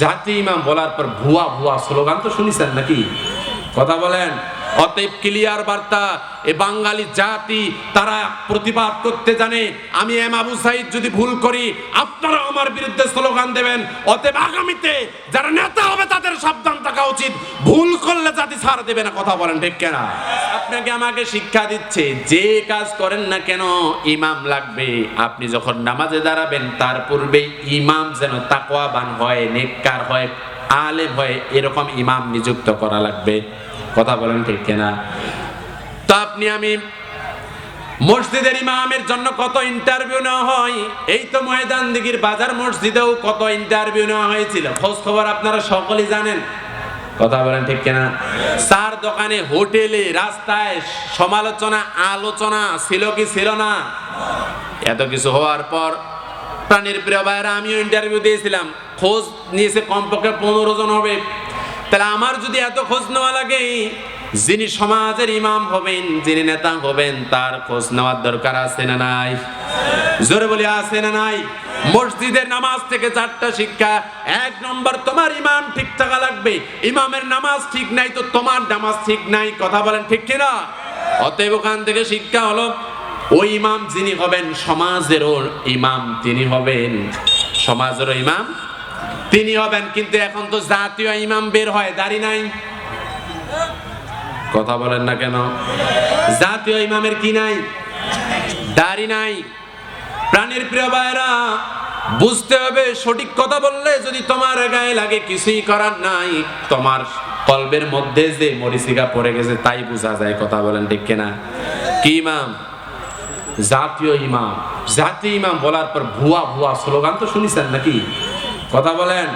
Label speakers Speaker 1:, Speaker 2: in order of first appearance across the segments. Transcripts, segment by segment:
Speaker 1: জাতি ইমাম বলার পর ভুয়া ভুয়া স্লোগান তো শুনিছেন নাকি? কথা বলেন। অতএব ক্লিয়ার বার্তা, এ বাঙালি জাতি তারা প্রতিবাদ করতে জানে, আমি এম আবু সাইদ যদি ভুল করি আপনারা আমার বিরুদ্ধে স্লোগান দেবেন। অতএব আগামীতে যারা নেতা হবে, তাদের সাবধান থাকা উচিত। ভুল করলে জাতি ছাড় দেবে না, কথা বলেন ঠিক কেনা? আপনাকে আমাকে শিক্ষা দিচ্ছে, যে কাজ করেন না কেন, ইমাম লাগবে। আপনি যখন নামাজে দাঁড়াবেন, তার পূর্বে ইমাম যেন তাকওয়াবান হয়, নেককার হয়, আলেম হয়, এরকম ইমাম নিযুক্ত করা লাগবে। কথা বলেন ঠিক কেনা? তো আপনি আমি মসজিদের ইমামের জন্য কত ইন্টারভিউ নেওয়া হয়? এই তো ময়দান দিঘির বাজার মসজিদেও কত ইন্টারভিউ নেওয়া হয়েছিল। খোঁজ খবর আপনারা সকলেই জানেন। কথা বলেন ঠিক কিনা? চার দোকানে হোটেলে, রাস্তায় সমালোচনা, আলোচনা ছিল কি ছিল না? এত কিছু হওয়ার পর প্রাণীর প্রিয় ভাইরা আমিও ইন্টারভিউ দিয়েছিলাম। খোঁজ নিয়েছে কমপক্ষে পনেরো জন হবে। তাহলে আমার যদি এত খোঁজ নেওয়া লাগে, যিনি সমাজের ইমাম হবেন, যিনি নেতা হবেন, তার খোঁজ নেওয়ার দরকার আছে না নাই? জোরে বলি, আছে না নাই? মসজিদের নামাজ থেকে চারটা শিক্ষা, এক নম্বর তোমার ইমাম ঠিক থাকা লাগবে। ইমামের নামাজ ঠিক নাই তো তোমার নামাজ ঠিক নাই, কথা বলেন ঠিক কিনা? অতএব ওখান থেকে শিক্ষা হলো, ওই ইমাম যিনি হবেন, সমাজেরও ইমাম তিনি হবেন, সমাজেরও ইমাম তিনি হবেন, কিন্তু এখন তো জাতীয় ইমাম বের হয়, দাড়ি নাই। কথা বলেন না কেন? জাতীয় ইমামের কি নাই? দাড়ি নাই। প্রাণীর প্রিয় ভাইরা বুঝতে হবে, সঠিক কথা বললে যদি তোমার গায়ে লাগে, কিছুই করার নাই। তোমার কলবের মধ্যে যে মরিচিকা পড়ে গেছে, তাই বোঝা যায়, কথা বলেন ঠিক কিনা? কি ইমাম? জাতীয় ইমাম। জাতীয় ইমাম বলার পর ভুয়া ভুয়া স্লোগান তো শুনিছেন নাকি? কথা বলেন।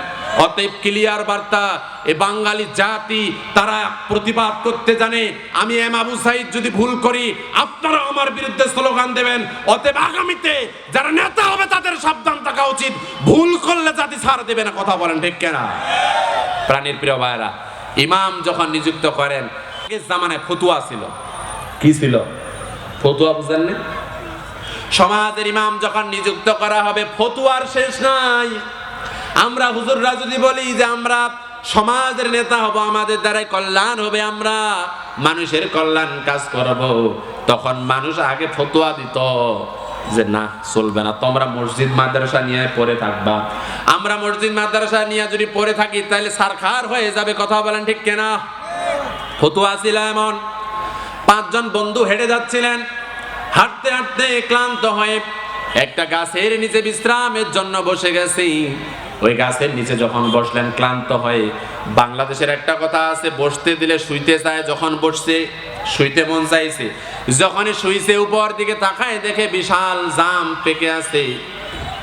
Speaker 1: অতএব ক্লিয়ার বার্তা, এ বাঙালি জাতি তারা প্রতিবাদ করতে জানে। আমি এম আবু সাইদ যদি ভুল করি, আপনারা আমার বিরুদ্ধে স্লোগান দেবেন। অতএব আগামীতে যারা নেতা হবে, তাদের সাবধান থাকা উচিত। ভুল করলে জাতি ছাড় দেবে না, কথা বলেন, ঠিক কেনা? প্রাণীর প্রিয় ভাইরা ইমাম যখন নিযুক্ত করেন জামানায় ফতুয়া ছিল। কি ছিল? ফতুয়া বুঝেন না সমাজের ইমাম যখন নিযুক্ত করা হবে, ফতুয়ার শেষ নাই। আমরা হুজুররা যদি বলি যে আমরা সমাজের নেতা হব, আমাদের দ্বারাই কল্যাণ হবে, আমরা মানুষের কল্যাণ কাজ করব, তখন মানুষ আগে ফতুয়া দিত যে না, চলবে না। তোমরা মসজিদ, মাদ্রাসা নিয়ে পড়ে থাকবা। আমরা মসজিদ, মাদ্রাসা নিয়ে যদি পড়ে থাকি, তাহলে সারখার হয়ে যাবে, কথা বলেন ঠিক কেনা? ফতুয়া ছিল এমন। পাঁচজন বন্ধু হেঁটে যাচ্ছিলেন। হাঁটতে হাঁটতে ক্লান্ত হয়ে একটা গাছের নিচে বিশ্রামের জন্য বসে গেছি। ওই গাছের নিচে যখন বসলেন, ক্লান্ত হয়ে, বাংলাদেশের একটা কথা আছে, বসতে দিলে শুইতে চায়, যখন বসছে, শুইতে মন চাইছে। যখনই শুইছে উপর দিকে তাকায়, দেখে বিশাল জাম পেকে আছে।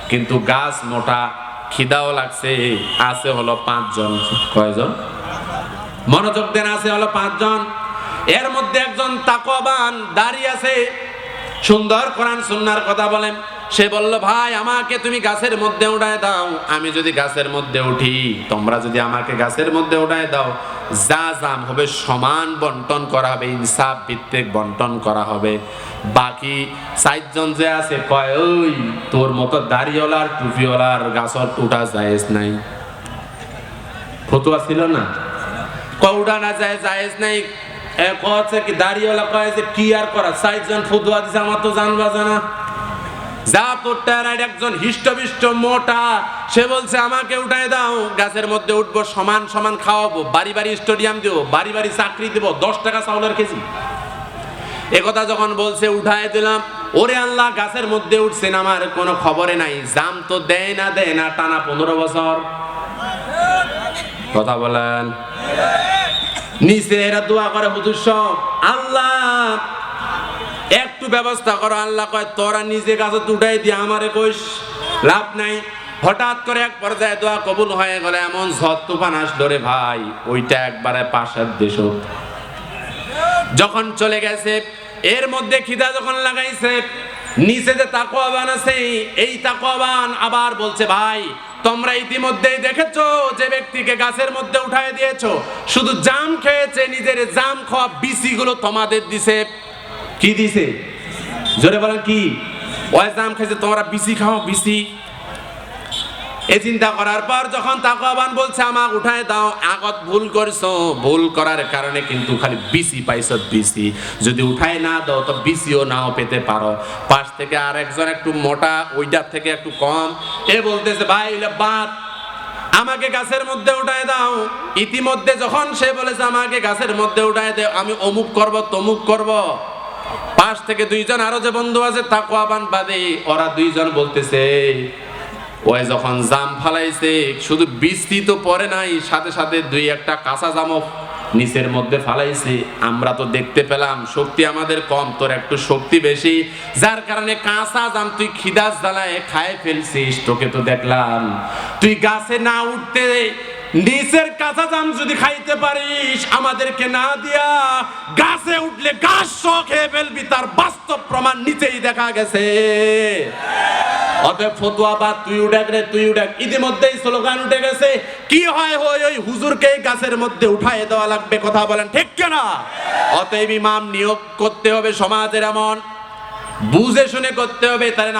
Speaker 1: কিন্তু গাছ মোটা, খিদাও লাগছে। আছে হলো পাঁচজন। কয়জন? মনোযোগ দেন, আছে হলো পাঁচজন। এর মধ্যে একজন তাকবান দাঁড়িয়ে আছে। সুন্দর কোরআন, সুন্নার কথা বলেন। সে বলল, ভাই, আমাকে তুমি গাছের মধ্যে উঠায় দাও। আমি যদি গাছের মধ্যে উঠি, তোমরা যদি আমাকে গাছের মধ্যে উঠায় দাও, যা জাম হবে সমান বন্টন করা হবে, ইনসাফ ভিত্তিক বন্টন করা হবে। বাকি চারজন যে আছে, কয়, ওই, তোর মতো দাড়িওয়ালার, টুপিওয়ালার গাছর উঠা জায়েজ নাই। ফতুয়া ছিল না? কৌডা না যায়, জায়েজ নাই। কছে কি, দাড়িওয়ালা কয় যে, কি আর করা? চারজন ফতুয়া দিছে, আমার তো জানবা জানা। যা তোর টেরাইড একজন হিষ্টবিষ্ট মোটা, সে বলছে, আমাকে উঠায় দাও, গাছের মধ্যে উঠবো, সমান সমান খাওয়াবো, বাড়ি বাড়ি স্টেডিয়াম দিব, বাড়ি বাড়ি চাকরি দিব, দশ টাকা চাউলের কেজি। একথা যখন বলছে, উঠায় দিলাম, ওরে আল্লাহ, গাছের মধ্যে উঠছেন, আমার কোনো খবরে নাই, জাম তো দেয় না দেয় না, টানা পনেরো বছর। কথা বলেন। নিচে এরা দোয়া করে, হুজুর সব আল্লাহ একটু ব্যবস্থা করো, আল্লাহ কয়, তোরা নিজে গাছে উঠাই দিয়ে আমারে কইস, লাভ নাই। হঠাৎ করে এক পর্যায়ে দোয়া কবুল হয়ে গেলে, এমন ঝড় তুফান আসলো রে ভাই, ওইটা একবারে পাশের দেশ। যখন চলে গেছে, এর মধ্যে খিদা যখন লাগাইছে, নিচে যে তাকওয়াবান আছে, এই তাকওয়াবান আবার বলছে, ভাই, তোমরা ইতিমধ্যেই দেখেছ যে ব্যক্তিকে গাছের মধ্যে উঠায় দিয়েছ? শুধু জাম খেয়েছে, নিজের জাম খাওয়া বিসিগুলো তোমাদের দিছে। কি দিছে? জোরে বলেন কি? ওই জাম খেয়েছে তোমরা বিসি খাও বিসি এ চিন্তা করার পর যখন তাকওয়াবান বলছে, আমাকে উঠায় দাও, আগত ভুল করছ, ভুল করার কারণে কিন্তু খালি বিসি পাইছো বিসি যদি উঠায় না দাও, তো বিসিও নাও পেতে পারো। পাশ থেকে আর একজন একটু মোটা, ওইটার থেকে একটু কম। এ বলতেছে, ভাই বাদ। আমাকে গাছের মধ্যে উঠায় দাও। ইতিমধ্যে যখন সে বলেছে, আমাকে গাছের মধ্যে উঠায় দাও আমি অমুক করব, তমুক করব। পাশ থেকে দুইজন আরও যে বন্ধু আছে, তাকওয়াবান বাদে, ওরা দুইজন বলতেছে, ওই যখন জাম ফালাইছে, শুধু বৃষ্টি তো পরে নাই, সাথে সাথে দুই একটা কাঁচা জামও নিচের মধ্যে ফালাইছে। আমরা তো দেখতে পেলাম, শক্তি আমাদের কম, তোর একটু শক্তি বেশি। যার কারণে কাঁচা জাম তুই খিদাস জ্বালায়, খায় ফেলছিস, তোকে তো দেখলাম। তুই গাছে না উঠতে নিচের কাঁচা জাম যদি খাইতে পারিস, আমাদেরকে না দিয়া গাছে উঠলে গাছ খেয়ে ফেলবি, তার বাস্তব প্রমাণ নিচেই দেখা গেছে। অতএব ফতুয়া বা তুই উঠাক রে, তুই উঠাক। ইতিমধ্যেই স্লোগান উঠে গেছে, কি হয় হয় ওই হুজুরকে গাছের মধ্যে উঠায় দেওয়া লাগবে কথা বলেন, ঠিক কেনা? অতএব ইমাম নিয়োগ করতে হবে, সমাজের এমন। বুঝে শুনে করতে হবে না